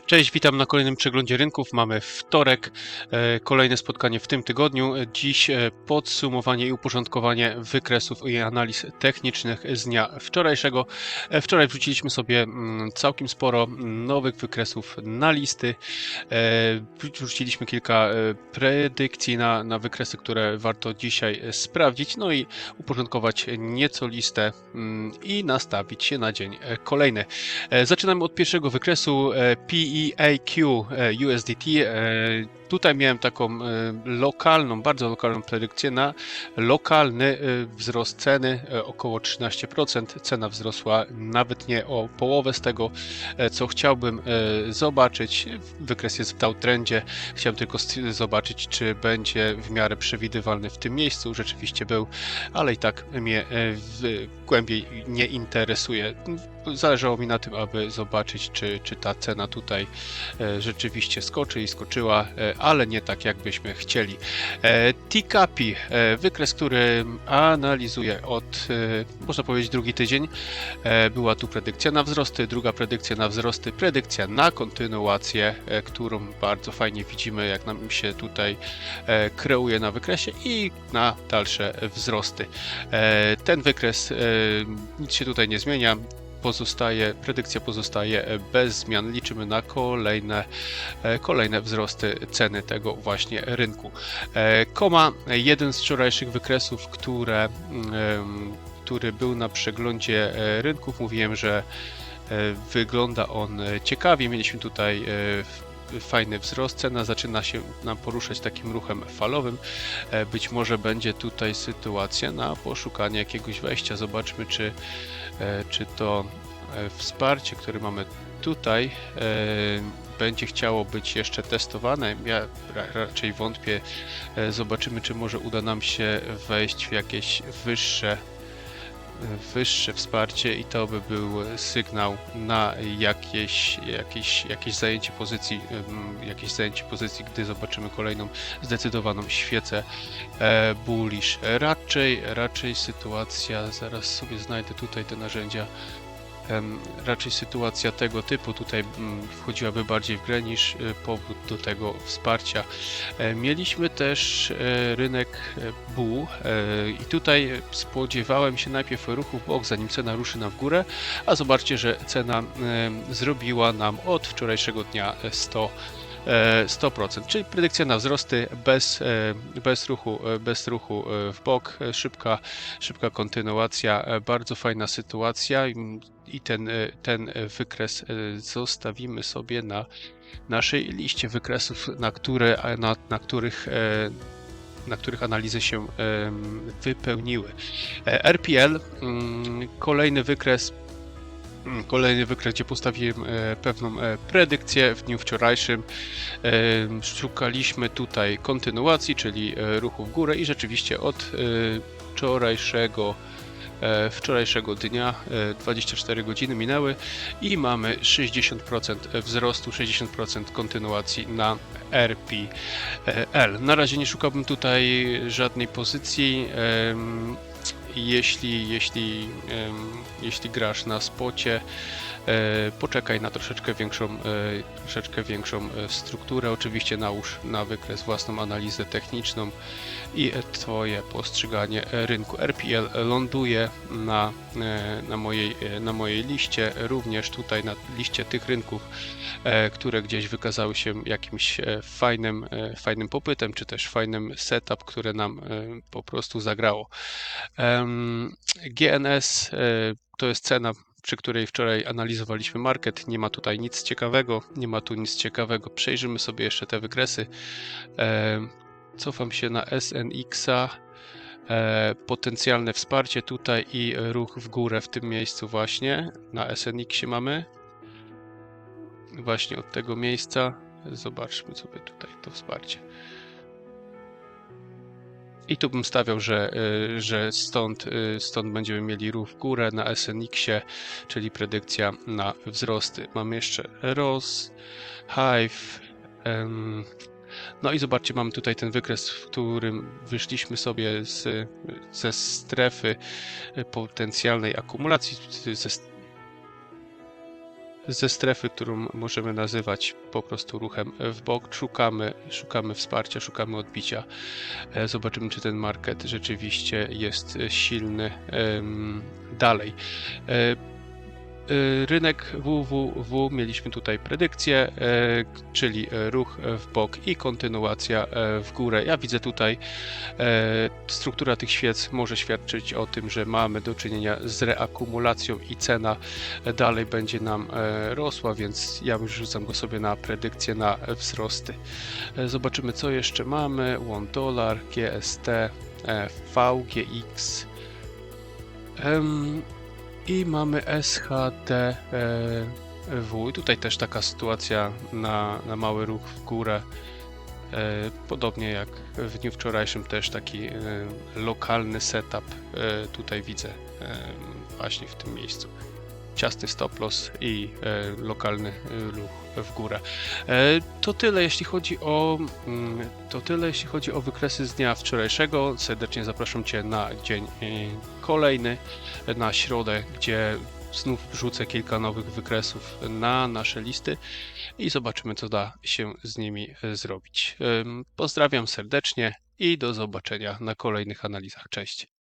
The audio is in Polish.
Cześć, witam na kolejnym przeglądzie rynków. Mamy wtorek, e, kolejne spotkanie w tym tygodniu. Dziś e, podsumowanie i uporządkowanie wykresów i analiz technicznych z dnia wczorajszego. E, Wczoraj wrzuciliśmy sobie mm, całkiem sporo nowych wykresów na listy. Wrzuciliśmy kilka predykcji na, na wykresy, które warto dzisiaj sprawdzić, no i uporządkować nieco listę mm, i nastawić się na dzień kolejny. Zaczynamy od pierwszego wykresu e, PEAQ e, USDT. E, Tutaj miałem taką e, lokalną, bardzo lokalną predykcję na lokalny wzrost ceny około 13%. Cena wzrosła nawet nie o połowę z tego, co chciałbym zobaczyć. Wykres jest w downtrendzie. Chciałem tylko zobaczyć, czy będzie w miarę przewidywalny w tym miejscu. Rzeczywiście był, ale i tak mnie głębiej nie interesuje. Zależało mi na tym, aby zobaczyć, czy, czy ta cena tutaj e, rzeczywiście skoczy i skoczyła, e, ale nie tak, jakbyśmy chcieli. E, Tikapi, wykres, który analizuję od, można powiedzieć, drugi tydzień. Była tu predykcja na wzrosty, druga predykcja na wzrosty, predykcja na kontynuację, którą bardzo fajnie widzimy, jak nam się tutaj kreuje na wykresie i na dalsze wzrosty. Ten wykres, nic się tutaj nie zmienia pozostaje, predykcja pozostaje e, bez zmian. Liczymy na kolejne, e, kolejne wzrosty ceny tego właśnie rynku. E, Koma, jeden z wczorajszych wykresów, które, mm, który był na przeglądzie e, rynków. Mówiłem, że e, wygląda on e, ciekawie. Mieliśmy tutaj e, fajny wzrost. Cena zaczyna się nam poruszać takim ruchem falowym. E, Być może będzie tutaj sytuacja na poszukanie jakiegoś wejścia. Zobaczmy, czy, e, czy to e, wsparcie, które mamy tutaj, będzie chciało być jeszcze testowane. Ja ra- raczej wątpię. Zobaczymy, czy może uda nam się wejść w jakieś wyższe wyższe wsparcie i to by był sygnał na jakieś, jakieś, jakieś zajęcie pozycji, jakieś zajęcie pozycji, gdy zobaczymy kolejną zdecydowaną świecę e, bullish. Raczej, raczej sytuacja, zaraz sobie znajdę tutaj te narzędzia, raczej sytuacja tego typu tutaj mm, wchodziłaby bardziej w grę niż e, powód do tego wsparcia. E, Mieliśmy też e, rynek e, i tutaj spodziewałem się najpierw ruchu w bok, zanim cena ruszy nam w górę, a zobaczcie, że cena zrobiła nam od wczorajszego dnia 100 e, 100%, czyli predykcja na wzrosty bez, e, bez, ruchu, e, bez ruchu e, w bok, e, szybka, szybka kontynuacja, e, bardzo fajna sytuacja. I- ten, e, ten e, wykres e, zostawimy sobie na naszej liście wykresów, na, które, na, na których e, na których analizy się wypełniły. E, RPL, mm, kolejny wykres, kolejny wykres, gdzie postawiłem e, pewną e, predykcję w dniu wczorajszym. Szukaliśmy tutaj kontynuacji, czyli e, ruchu w górę i rzeczywiście od wczorajszego wczorajszego dnia e, 24 godziny minęły i mamy 60% wzrostu, 60% kontynuacji na RPL. Na razie nie szukałbym tutaj żadnej pozycji. Jeśli, jeśli, jeśli grasz na spocie, poczekaj na troszeczkę większą, e, troszeczkę większą e, strukturę. Oczywiście nałóż na wykres własną analizę techniczną i e, Twoje postrzeganie e, rynku. RPL ląduje na, e, na, mojej, e, na mojej liście, również tutaj na liście tych rynków, e, które gdzieś wykazały się jakimś e, fajnym, e, fajnym popytem, czy też fajnym setup, które nam e, po prostu zagrało. GNS e, to jest cena, przy której wczoraj analizowaliśmy market. Nie ma tutaj nic ciekawego, nie ma tu nic ciekawego. Przejrzymy sobie jeszcze te wykresy. E, Cofam się na SNX-a. E, Potencjalne wsparcie tutaj i ruch w górę w tym miejscu właśnie. Na SNX-ie mamy. Właśnie od tego miejsca. Zobaczmy sobie tutaj to wsparcie. I tu bym stawiał, że, y, że stąd, y, stąd będziemy mieli ruch w górę na SNX-ie, czyli predykcja na wzrosty. Mamy jeszcze ROS, Hive. em, No i zobaczcie, mamy tutaj ten wykres, w którym wyszliśmy sobie z, ze strefy potencjalnej akumulacji, ze ze strefy, którą możemy nazywać po prostu ruchem w bok. Szukamy, szukamy wsparcia, szukamy odbicia. E, Zobaczymy, czy ten market rzeczywiście jest e, silny dalej. E, Rynek www mieliśmy tutaj predykcję, e, czyli ruch w bok i kontynuacja e, w górę. Ja widzę tutaj struktura tych świec może świadczyć o tym, że mamy do czynienia z reakumulacją i cena dalej będzie nam rosła, więc ja już rzucam go sobie na predykcję na wzrosty. Zobaczymy co jeszcze mamy. One dollar, GST, VGX. I mamy SHDW. I tutaj też taka sytuacja na, na mały ruch w górę. E, Podobnie jak w dniu wczorajszym też taki e, lokalny setup e, tutaj widzę e, właśnie w tym miejscu. Ciasny stop loss i e, lokalny e, ruch w górę. E, To tyle jeśli chodzi o mm, to tyle jeśli chodzi o wykresy z dnia wczorajszego. Serdecznie zapraszam Cię na dzień e, kolejny, na środę, gdzie znów wrzucę kilka nowych wykresów na nasze listy i zobaczymy, co da się z nimi e, zrobić. Em, Pozdrawiam serdecznie i do zobaczenia na kolejnych analizach. Cześć.